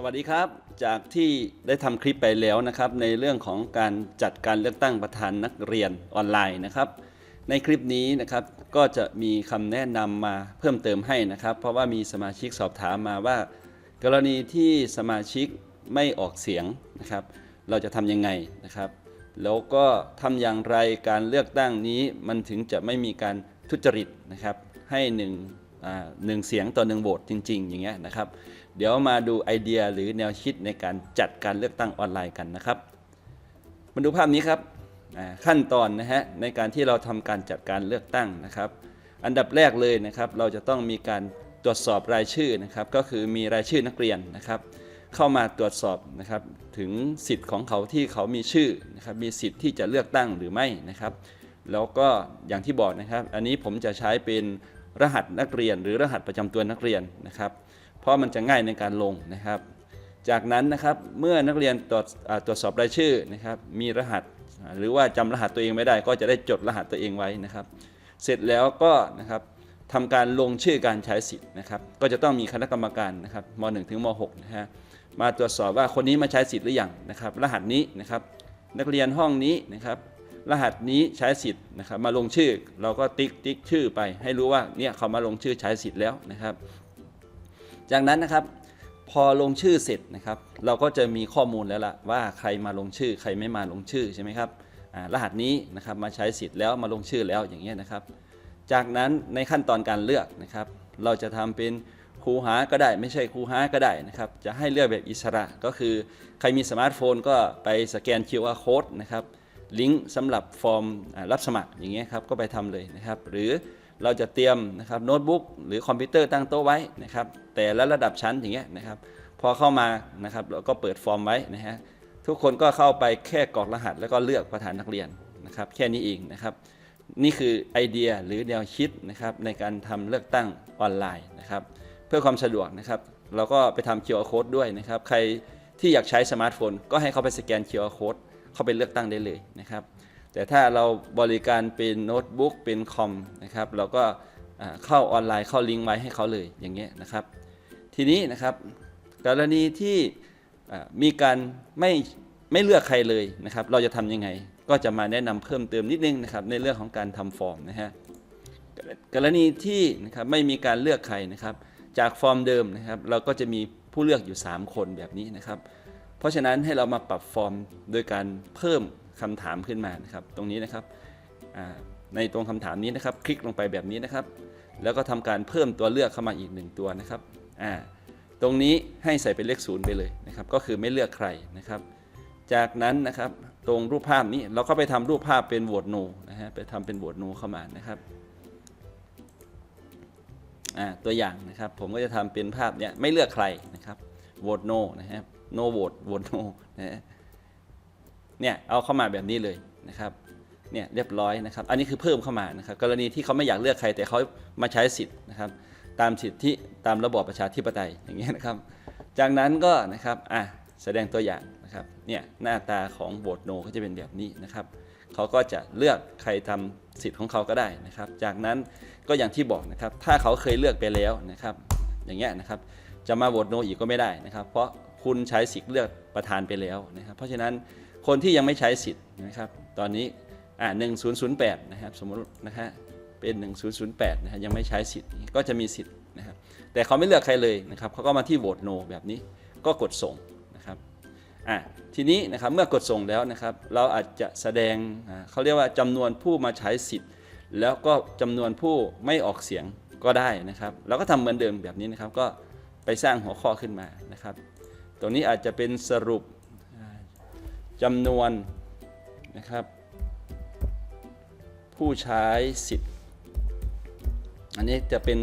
สวัสดีครับจากที่ได้ทำคลิปไปแล้วนะครับในเรื่องของการจัดการเลือกตั้งประธานนักเรียนออนไลน์นะครับ ในคลิปนี้นะครับก็จะมีคำแนะนำมาเพิ่มเติมให้นะครับ เพราะว่ามีสมาชิกสอบถามมาว่า กรณีที่สมาชิกไม่ออกเสียงนะครับ เราจะทำยังไงนะครับ แล้วก็ทำอย่างไรการเลือกตั้งนี้มันถึงจะไม่มีการทุจริตนะครับ ให้หนึ่งหนึ่งเสียงต่อหนึ่งโหวตจริง ๆ อย่างเงี้ยนะครับ เดี๋ยวมาดูไอเดียหรือแนวคิดในการจัดการเลือกตั้งออนไลน์กันนะครับ มาดูภาพนี้ครับขั้นตอนนะฮะในการที่เราทำการจัดการเลือกตั้งนะครับ อันดับแรกเลยนะครับเราจะต้องมีการตรวจสอบรายชื่อนะครับ ก็คือมีรายชื่อนักเรียนนะครับ เข้ามาตรวจสอบนะครับถึงสิทธิ์ของเขาที่เขามีชื่อนะครับมีสิทธิ์ที่จะเลือกตั้งหรือไม่นะครับ แล้วก็อย่างที่บอกนะครับ อันนี้ผมจะใช้เป็นรหัสนักเรียน หรือรหัสประจำตัวนักเรียนนะครับ ราะมันจะง่ายในการลงนะครับ จากนั้นนะครับเมื่อนักเรียนตรวจตรวจสอบรายชื่อนะครับ มีรหัส หรือว่าจำรหัสตัวเองไม่ได้ ก็จะได้จดรหัสตัวเองไว้นะครับ เสร็จแล้วก็นะครับทำการลงชื่อการใช้สิทธิ์นะครับ ก็จะต้องมีคณะกรรมการนะครับม .1 ถึงม .6 นะฮะมาตรวจสอบว่าคนนี้มาใช้สิทธิ์หรือยังนะครับ รหัสนี้นะครับ นักเรียนห้องนี้นะครับ รหัสนี้ใช้สิทธิ์นะครับ มาลงชื่อเราก็ติ๊กติ๊กชื่อไป ให้รู้ว่าเนี่ยเขามาลงชื่อใช้สิทธิ์แล้วนะครับ จากนั้นนะครับพอลงชื่อเสร็จนะครับ เราก็จะมีข้อมูลแล้วล่ะว่าใครมาลงชื่อ ใครไม่มาลงชื่อใช่ไหมครับรหัสนี้นะครับมาใช้สิทธิ์แล้วมาลงชื่อแล้วอย่างเงี้ยนะครับ จากนั้นในขั้นตอนการเลือกนะครับ เราจะทำเป็นครูหาก็ได้ไม่ใช่ครูหาก็ได้นะครับ จะให้เลือกแบบอิสระก็คือใครมีสมาร์ทโฟนก็ไปสแกน QR code นะครับลิงก์สำหรับฟอร์มรับสมัครอย่างเงี้ยครับก็ไปทำเลยนะครับ หรือ เราจะเตรียมนะครับโน้ตบุ๊กหรือคอมพิวเตอร์ตั้งโต๊ะไว้นะครับ แต่ละระดับชั้นอย่างเงี้ยนะครับ พอเข้ามานะครับเราก็เปิดฟอร์มไว้นะฮะทุกคนก็เข้าไปแค่กรอกรหัส แล้วก็เลือกประธานนักเรียนนะครับ แค่นี้เองนะครับ นี่คือไอเดียหรือแนวคิดนะครับในการทำเลือกตั้งออนไลน์นะครับ เพื่อความสะดวกนะครับเราก็ไปทำ QR code ด้วยนะครับ ใครที่อยากใช้สมาร์ทโฟน ก็ให้เขาไปสแกน QR code เข้าไปเลือกตั้งได้เลยนะครับ แต่ถ้าเราบริการเป็นโน้ตบุ๊กเป็นคอมนะครับเราก็เข้าออนไลน์เข้าลิงก์ไว้ให้เขาเลยอย่างเงี้ยนะครับ ทีนี้นะครับกรณีที่มีการไม่ไม่เลือกใครเลยนะครับ เราจะทำยังไง ก็จะมาแนะนำเพิ่มเติมนิดนึงนะครับในเรื่องของการทำฟอร์มนะฮะกรณีที่นะครับไม่มีการเลือกใครนะครับ จากฟอร์มเดิมนะครับ เราก็จะมีผู้เลือกอยู่ 3 คนแบบนี้นะครับ เพราะฉะนั้นให้เรามาปรับฟอร์มโดยการเพิ่ม คำถามขึ้นมานะครับ ตรงนี้นะครับในตรงคำถามนี้นะครับ คลิกลงไปแบบนี้นะครับ แล้วก็ทำการเพิ่มตัวเลือกเข้ามาอีกหนึ่งตัวนะครับตรงนี้ให้ใส่เป็นเลขศูนย์ไปเลยนะครับ ก็คือไม่เลือกใครนะครับ จากนั้นนะครับตรงรูปภาพนี้เราก็ไปทำรูปภาพเป็นโหวตโนนะฮะไปทำเป็นโหวตโนเข้ามานะครับตัวอย่างนะครับผมก็จะทำเป็นภาพเนี้ยไม่เลือกใครนะครับโหวตโนนะครับโนโหวตโหวตโนนะฮะ เนี่ยเอาเข้ามาแบบนี้เลยนะครับเนี่ยเรียบร้อยนะครับ อันนี้คือเพิ่มเข้ามานะครับกรณีที่เขาไม่อยากเลือกใครแต่เขามาใช้สิทธิ์นะครับตามสิทธิตามระบอบประชาธิปไตยอย่างเงี้ยนะครับ จากนั้นก็นะครับอะแสดงตัวอย่างนะครับเนี่ยหน้าตาของโหวตโนก็จะเป็นแบบนี้นะครับเขาก็จะเลือกใครทำสิทธิ์ของเขาก็ได้นะครับ จากนั้นก็อย่างที่บอกนะครับ ถ้าเขาเคยเลือกไปแล้วนะครับ อย่างเงี้ยนะครับ จะมาโหวตโนอีกก็ไม่ได้นะครับ เพราะคุณใช้สิทธิ์เลือกประธานไปแล้วนะครับ เพราะฉะนั้น คนที่ยังไม่ใช้สิทธิ์นะครับ ตอนนี้อ่า1008 นะครับ สมมตินะฮะเป็น 1008 นะฮะยังไม่ใช้สิทธิ์ก็จะมีสิทธิ์นะครับ แต่เขาไม่เลือกใครเลยนะครับเขาก็มาที่โหวตโนแบบนี้ก็กดส่งนะครับอะทีนี้นะครับเมื่อกดส่งแล้วนะครับ เราอาจจะแสดงเขาเรียกว่าจำนวนผู้มาใช้สิทธิ์ แล้วก็จำนวนผู้ไม่ออกเสียงก็ได้นะครับ เราก็ทำเหมือนเดิมแบบนี้นะครับก็ไปสร้างหัวข้อขึ้นมานะครับ ตรงนี้อาจจะเป็นสรุป จำนวนนะครับ ผู้ใช้สิทธิ์ อันนี้จะเป็น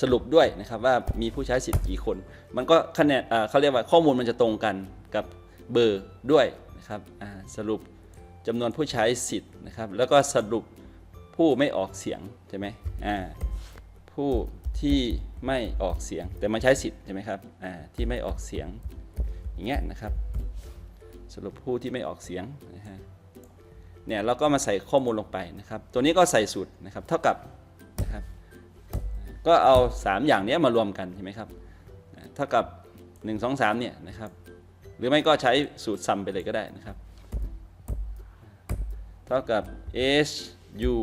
สรุปด้วยนะครับว่ามีผู้ใช้สิทธิ์กี่คน มันก็คะแนนอ่าเขาเรียกว่าข้อมูลมันจะตรงกันกับเบอร์ด้วยนะครับสรุปจำนวนผู้ใช้สิทธิ์นะครับ แล้วก็สรุปผู้ไม่ออกเสียงใช่ไหมอ่าผู้ที่ไม่ออกเสียงแต่มาใช้สิทธิ์ใช่ไหมครับอ่าที่ไม่ออกเสียงอย่างเงี้ยนะครับ สรุปผู้ที่ไม่ออกเสียงนะฮะเนี่ยเราก็มาใส่ข้อมูลลงไปนะครับ ตัวนี้ก็ใส่สูตรนะครับเท่ากับนะครับ ก็เอา 3 อย่างนี้มารวมกันใช่ไหมครับเท่ากับหนึ่งสองสามเนี่ยนะครับ หรือไม่ก็ใช้สูตรซัมไปเลยก็ได้นะครับ เท่ากับ h u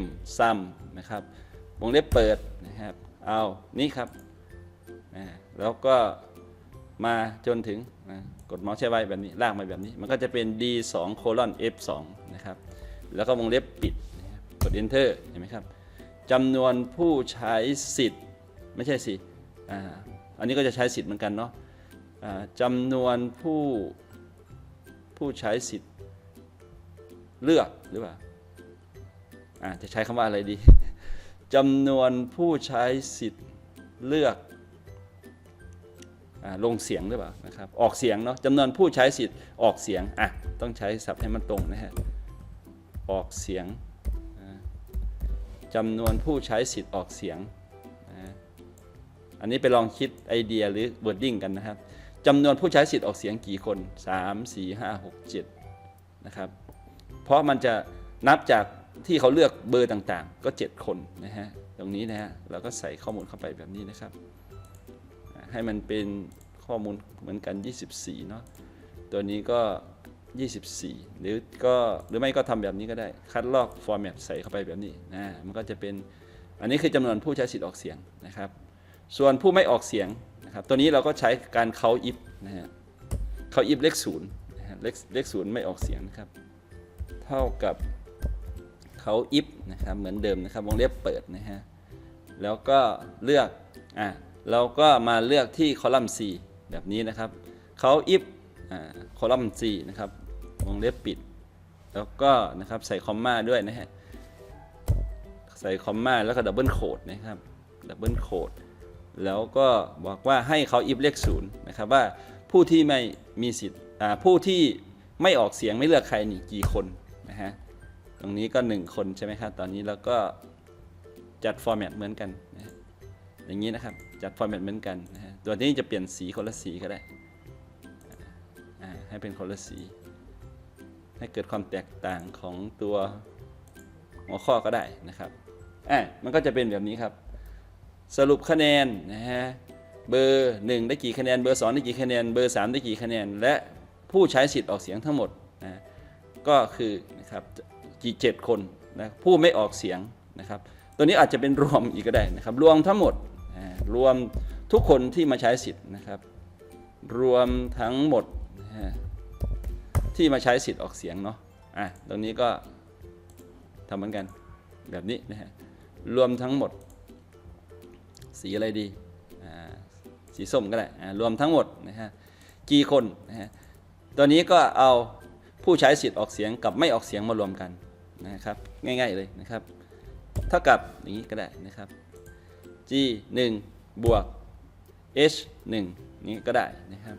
m sum นะครับวงเล็บเปิดนะครับ เอา นี่ครับ แล้วก็ มาจนถึงกดเมาส์ใช้ไว้แบบนี้ ลากมาแบบนี้ มันก็จะเป็น d 2 colon f 2 นะครับ แล้วก็วงเล็บปิดนะกด enter เห็นไหมครับจำนวนผู้ใช้สิทธิ์ไม่ใช่สิอ่าอันนี้ก็จะใช้สิทธิ์เหมือนกันเนาะอ่าจำนวนผู้ผู้ใช้สิทธิ์เลือกหรือเปล่าอ่าจะใช้คำว่าอะไรดีจำนวนผู้ใช้สิทธิ์เลือก ลงเสียงหรือเปล่านะครับออกเสียงเนาะจำนวนผู้ใช้สิทธิ์ออกเสียงอะต้องใช้ศัพท์ให้มันตรงนะฮะออกเสียงจำนวนผู้ใช้สิทธิ์ออกเสียงอันนี้ไปลองคิดไอเดียหรือ wording กันนะครับจำนวนผู้ใช้สิทธิ์ออกเสียงกี่คน 3 4 5 6 7นะครับเพราะมันจะนับจากที่เขาเลือกเบอร์ต่างๆ ก็ 7 คนนะฮะตรงนี้นะฮะเราก็ใส่ข้อมูลเข้าไปแบบนี้นะครับ ให้มันเป็นข้อมูลเหมือนกัน 24 เนาะตัวนี้ก็ 24 หรือก็หรือไม่ก็ทำแบบนี้ก็ได้ คัดลอกฟอร์แมตใส่เข้าไปแบบนี้นะมันก็จะเป็นอันนี้คือจำนวนผู้ใช้สิทธิ์ออกเสียงนะครับ ส่วนผู้ไม่ออกเสียงนะครับตัวนี้เราก็ใช้การเขาอิฟนะฮะเขาอิฟเลขศูนย์เลขเลขศูนย์ไม่ออกเสียงนะครับ เท่ากับเขาอิฟนะครับเหมือนเดิมนะครับวงเล็บเปิดนะฮะแล้วก็เลือกอะ เราก็มาเลือกที่คอลัมน์ C แบบนี้นะครับเขาอิฟคอลัมน์ C นะครับวงเล็บปิด แล้วก็นะครับใส่คอมมาด้วยนะฮะใส่คอมมาแล้วก็ดับเบิลโคดนะครับดับเบิลโคดแล้วก็บอกว่าให้เขาอิฟเลขศูนย์นะครับว่าผู้ที่ไม่มีสิทธิ์ผู้ที่ไม่ออกเสียงไม่เลือกใครนี่กี่คนนะฮะตรงนี้ก็ 1 คนใช่ไหมครับตอนนี้เราก็จัดฟอร์แมตเหมือนกันนะ อย่างนี้นะครับจัดฟอร์แมตเหมือนกันนะฮะตัวนี้จะเปลี่ยนสีคนละสีก็ได้ให้เป็นคนละสี ให้เกิดความแตกต่างของตัวหัวข้อก็ได้นะครับอะมันก็จะเป็นแบบนี้ครับ สรุปคะแนนนะฮะเบอร์ 1 ได้กี่คะแนน เบอร์ 2 ได้กี่คะแนน เบอร์ 3 ได้กี่คะแนน และผู้ใช้สิทธิ์ออกเสียงทั้งหมดนะก็คือนะครับกี่เจ็ดคนนะผู้ไม่ออกเสียงนะครับ ตัวนี้อาจจะเป็นรวมอีกก็ได้นะครับ รวมทั้งหมด รวมทุกคนที่มาใช้สิทธิ์นะครับ รวมทั้งหมดที่มาใช้สิทธิ์ออกเสียงเนาะอะตรงนี้ก็ทำเหมือนกันแบบนี้นะฮะรวมทั้งหมด สีอะไรดีสีส้มก็ได้รวมทั้งหมดนะฮะกี่คนนะฮะตัวนี้ก็เอาผู้ใช้สิทธิ์ออกเสียงกับไม่ออกเสียงมารวมกันนะครับ ง่าย ๆเลยนะครับ เท่ากับอย่างนี้ก็ได้นะครับ g 1บวก h 1นี้ก็ได้นะครับ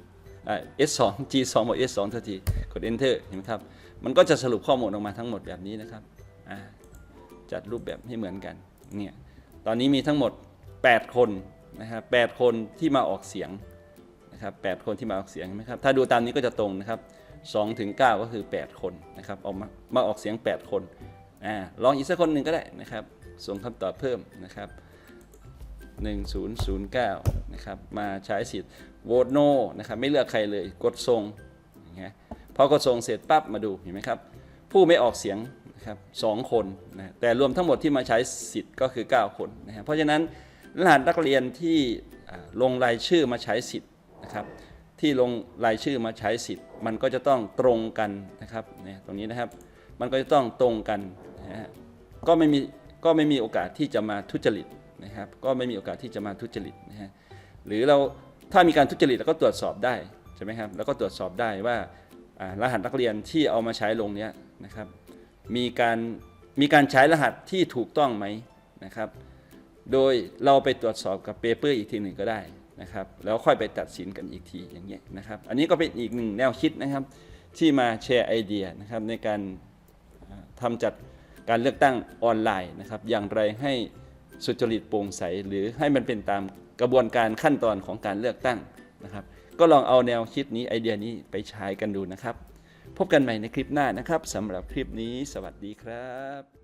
อ่า s 2 g 2บวก s 2เท่าทีกด enter เห็นไหมครับ มันก็จะสรุปข้อมูลออกมาทั้งหมดแบบนี้นะครับ จัดรูปแบบให้เหมือนกัน เนี่ย ตอนนี้มีทั้งหมด 8 คนนะครับ8คนที่มาออกเสียงนะครับ8คนที่มาออกเสียงเห็นไหมครับ ถ้าดูตามนี้ก็จะตรงนะครับ2ถึง9ก็คือ 8 คนนะครับ ออกมามาออกเสียง 8 คน อ่า ลองอีกสักคนหนึ่งก็ได้นะครับ ส่งคำตอบเพิ่มนะครับ 1009นะครับมาใช้สิทธิ์โหวตโนนะครับไม่เลือกใครเลยกดส่งอย่างเงี้ยพอกดส่งเสร็จปั๊บมาดูเห็นไหมครับผู้ไม่ออกเสียงนะครับสองคนนะแต่รวมทั้งหมดที่มาใช้สิทธิ์ก็คือ 9 คนนะฮะเพราะฉะนั้นรหัสนักเรียนที่ลงรายชื่อมาใช้สิทธิ์นะครับที่ลงรายชื่อมาใช้สิทธิ์ มันก็จะต้องตรงกันนะครับเนี่ยตรงนี้นะครับมันก็จะต้องตรงกันนะฮะก็ไม่มีก็ไม่มีโอกาสที่จะมาทุจริต นะครับ ก็ไม่มีโอกาสที่จะมาทุจริตนะฮะหรือเราถ้ามีการทุจริตเราก็ตรวจสอบได้ใช่ไหมครับแล้วก็ตรวจสอบได้ว่ารหัสนักเรียนที่เอามาใช้ลงเนี้ยนะครับ มีการมีการใช้รหัสที่ถูกต้องไหมนะครับ โดยเราไปตรวจสอบกับเปเปอร์อีกทีหนึ่งก็ได้นะครับ แล้วค่อยไปตัดสินกันอีกทีอย่างเงี้ยนะครับ อันนี้ก็เป็นอีกหนึ่งแนวคิดนะครับที่มาแชร์ไอเดียนะครับในการทำจัดการเลือกตั้งออนไลน์นะครับ อย่างไรให้ สุจริตโปร่งใสหรือให้มันเป็นตามกระบวนการขั้นตอนของการเลือกตั้งนะครับ ก็ลองเอาแนวคิดนี้ไอเดียนี้ไปใช้กันดูนะครับ พบกันใหม่ในคลิปหน้านะครับสำหรับคลิปนี้ สวัสดีครับ